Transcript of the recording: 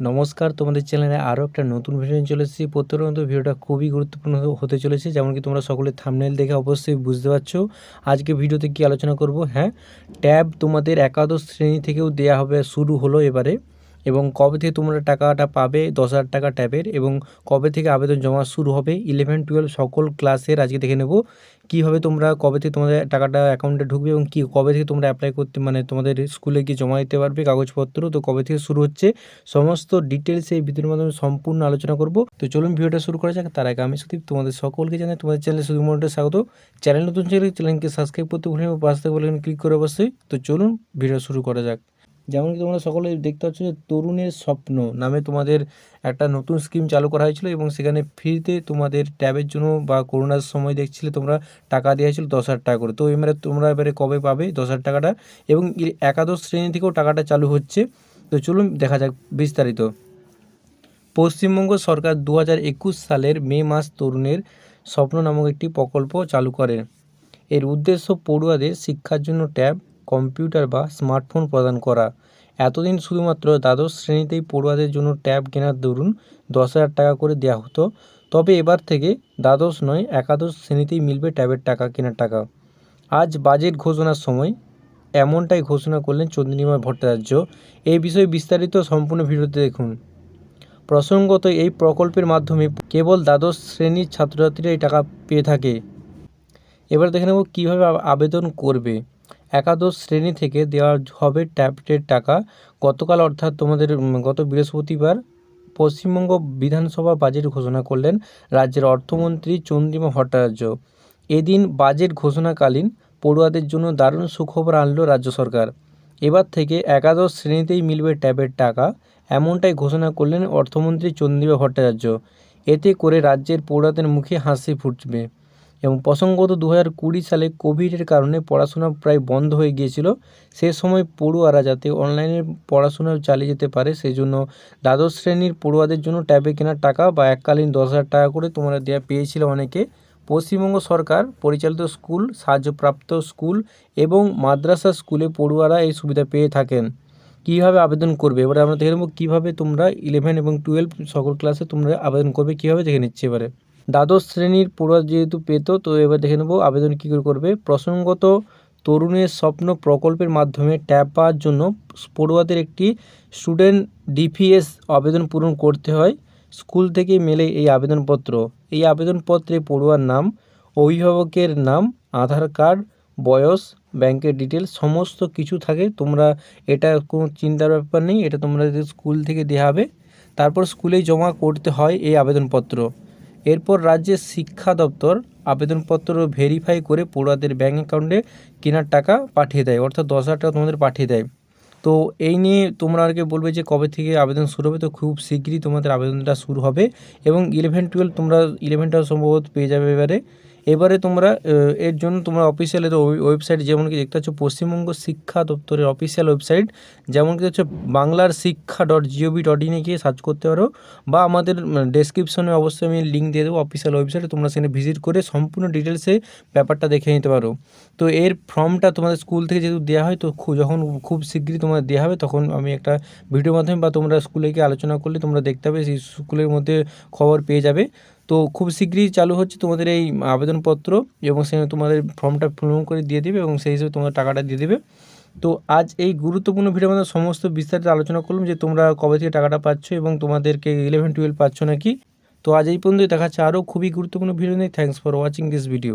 নমস্কার, তোমাদের চ্যানেলে আরও একটা নতুন ভিডিও চলে এসেছি। প্রত্যেকের ভিডিওটা খুবই গুরুত্বপূর্ণ হতে চলেছে যেমন কি তোমরা সকলে থামনেল দেখে অবশ্যই বুঝতে পারছ। আজকে ভিডিওতে কি আলোচনা করব? হ্যাঁ ট্যাব তোমাদের একাদশ শ্রেণি থেকেও দেয়া হবে, শুরু হলো এবারে। এবং কবে থেকে তোমরা টাকাটা পাবে, দশ হাজার টাকা ট্যাবের এবং কবে থেকে আবেদন জমা শুরু হবে ইলেভেন টুয়েলভ সকল ক্লাসের আজকে দেখে নেব। কীভাবে তোমরা, কবে থেকে তোমাদের টাকাটা অ্যাকাউন্টে ঢুকবে এবং কী, কবে থেকে তোমরা অ্যাপ্লাই করতে মানে তোমাদের স্কুলে গিয়ে জমা দিতে পারবে, কাগজপত্র, তো কবে থেকে শুরু হচ্ছে, সমস্ত ডিটেলস এই ভিডিওর মাধ্যমে সম্পূর্ণ আলোচনা করব। তো চলুন ভিডিওটা শুরু করা যাক, তার আগে আমি সুদীপ তোমাদের সকলকে জানাই, তোমাদের চ্যানেলে শুধুমাত্র স্বাগত। চ্যানেল নতুন চ্যানেল চ্যানেলকে সাবস্ক্রাইব করতে ভুলে পাশ থেকে বলে ক্লিক করে অবশ্যই। তো চলুন ভিডিও শুরু করা যাক। যেমন কি তোমরা সকলে দেখতে পাচ্ছ যে তরুণের স্বপ্ন নামে তোমাদের একটা নতুন স্কিম চালু করা হয়েছিল এবং সেখানে ফ্রিতে তোমাদের ট্যাবের জন্য বা করোনার সময় দেখছিলে তোমরা টাকা দেওয়া হয়েছিল দশ হাজার টাকা করে। তো এবারে তোমরা এবারে কবে পাবে দশ হাজার টাকাটা? এবং একাদশ শ্রেণি থেকেও টাকাটা চালু হচ্ছে। তো চলুন দেখা যাক বিস্তারিত। পশ্চিমবঙ্গ সরকার দু হাজার একুশ সালের মে মাস তরুণের স্বপ্ন নামক একটি প্রকল্প চালু করে। এর উদ্দেশ্য পড়ুয়াদের শিক্ষার জন্য ট্যাব কম্পিউটার বা স্মার্টফোন প্রদান করা। এতদিন শুধুমাত্র দ্বাদশ শ্রেণীতেই পড়ুয়াদের জন্য ট্যাব কেনার দরুন দশ হাজার টাকা করে দেওয়া হতো। তবে এবার থেকে দ্বাদশ নয়, একাদশ শ্রেণীতেই মিলবে ট্যাবের টাকা, কেনার টাকা। আজ বাজেট ঘোষণার সময় এমনটাই ঘোষণা করলেন চন্দ্রিমা ভট্টাচার্য। এই বিষয়ে বিস্তারিত সম্পূর্ণ ভিডিওতে দেখুন। প্রসঙ্গত এই প্রকল্পের মাধ্যমে কেবল দ্বাদশ শ্রেণির ছাত্রছাত্রীরা এই টাকা পেয়ে থাকে। এবার দেখে নেব কীভাবে আবেদন করবে। একাদশ শ্রেণি থেকে দেওয়া হবে ট্যাবলেটের টাকা। গতকাল অর্থাৎ তোমাদের গত বৃহস্পতিবার পশ্চিমবঙ্গ বিধানসভা বাজেট ঘোষণা করলেন রাজ্যের অর্থমন্ত্রী চন্দ্রিমা ভট্টাচার্য। এদিন বাজেট ঘোষণাকালীন পড়ুয়াদের জন্য দারুণ সুখবর আনলো রাজ্য সরকার। এবার থেকে একাদশ শ্রেণীতেই মিলবে ট্যাবের টাকা, এমনটাই ঘোষণা করলেন অর্থমন্ত্রী চন্দ্রিমা ভট্টাচার্য। এতে করে রাজ্যের পড়ুয়াদের মুখে হাসি ফুটবে। এবং প্রসঙ্গত দু হাজার কুড়ি সালে কোভিডের কারণে পড়াশোনা প্রায় বন্ধ হয়ে গিয়েছিল। সে সময় পড়ুয়ারা যাতে অনলাইনে পড়াশোনা চালিয়ে যেতে পারে সেই জন্য দ্বাদশ শ্রেণির পড়ুয়াদের জন্য ট্যাবে কেনার টাকা বা এককালীন দশ হাজার টাকা করে তোমরা দেওয়া পেয়েছিল অনেকে। পশ্চিমবঙ্গ সরকার, পরিচালিত স্কুল, সাহায্যপ্রাপ্ত স্কুল এবং মাদ্রাসা স্কুলে পড়ুয়ারা এই সুবিধা পেয়ে থাকেন। কীভাবে আবেদন করবে? এবারে আমরা দেখে নেব কীভাবে তোমরা ইলেভেন এবং টুয়েলভ সকল ক্লাসে তোমরা আবেদন করবে, কীভাবে দেখে নিচ্ছে এবারে। দ্বাদশ শ্রেণির পড়ুয়া যেহেতু পেত, তো এবার দেখে নেব আবেদন কী করে করবে। প্রসঙ্গত, তরুণের স্বপ্ন প্রকল্পের মাধ্যমে ট্যাব পাওয়ার জন্য পড়ুয়াদের একটি স্টুডেন্ট ডিপিএস আবেদন পূরণ করতে হয়। স্কুল থেকে মেলে এই আবেদনপত্র। এই আবেদনপত্রে পড়ুয়ার নাম, অভিভাবকের নাম, আধার কার্ড, বয়স, ব্যাংকের ডিটেলস সমস্ত কিছু থাকে। তোমরা এটা কোনো চিন্তার ব্যাপার নেই, এটা তোমরা স্কুল থেকে দেওয়া হবে। তারপর স্কুলেই জমা করতে হয় এই আবেদনপত্র। এরপর রাজ্যের শিক্ষা দপ্তর আবেদনপত্র ভেরিফাই করে পড়ুয়াদের ব্যাঙ্ক অ্যাকাউন্টে কেনার টাকা পাঠিয়ে দেয়, অর্থাৎ দশ হাজার টাকা তোমাদের পাঠিয়ে দেয়। তো এই নিয়ে তোমরা আগে বলবে যে কবে থেকে আবেদন শুরু হবে, তো খুব শীঘ্রই তোমাদের আবেদনটা শুরু হবে এবং ইলেভেন টুয়েলভ তোমরা ইলেভেনটাও সম্ভবত পেয়ে যাবে এবারে। এবারে তোমরা এর জন্য তোমরা অফিসিয়াল ওয়েবসাইট যেমন কি দেখতে পাচ্ছ পশ্চিমবঙ্গ শিক্ষা দপ্তরের অফিসিয়াল ওয়েবসাইট যেমন কি হচ্ছে বাংলার শিক্ষা ডট জিওভি ডট ইনে গিয়ে সার্চ করতে পারো, বা আমাদের ডেসক্রিপশনে অবশ্যই আমি লিঙ্ক দিয়ে দেবো অফিসিয়াল ওয়েবসাইটে তোমরা সেখানে ভিজিট করে সম্পূর্ণ ডিটেলসে ব্যাপারটা দেখে নিতে পারো। তো এর ফর্মটা তোমাদের স্কুল থেকে যেহেতু দেওয়া হয়, তো যখন খুব শীঘ্রই তোমাদের দেওয়া হবে, তখন আমি একটা ভিডিওর মাধ্যমে বা তোমরা স্কুলে গিয়ে আলোচনা করলে তোমরা দেখতে পাবে, সেই স্কুলের মধ্যে খবর পেয়ে যাবে। তো খুব শীঘ্রই চালু হচ্ছে তোমাদের এই আবেদনপত্র এবং সেখানে তোমাদের ফর্মটা পূরণ করে দিয়ে দেবে এবং সেই হিসেবে তোমাদের টাকাটা দিয়ে দেবে। তো আজ এই গুরুত্বপূর্ণ ভিডিও আমাদের সমস্ত বিস্তারিত আলোচনা করলাম যে তোমরা কবে থেকে টাকাটা পাচ্ছ এবং তোমাদেরকে ইলেভেন টুয়েলভ পাচ্ছ নাকি। তো আজ এই পর্যন্তই, দেখাচ্ছে আরও খুবই গুরুত্বপূর্ণ ভিডিও নেই thanks for watching this video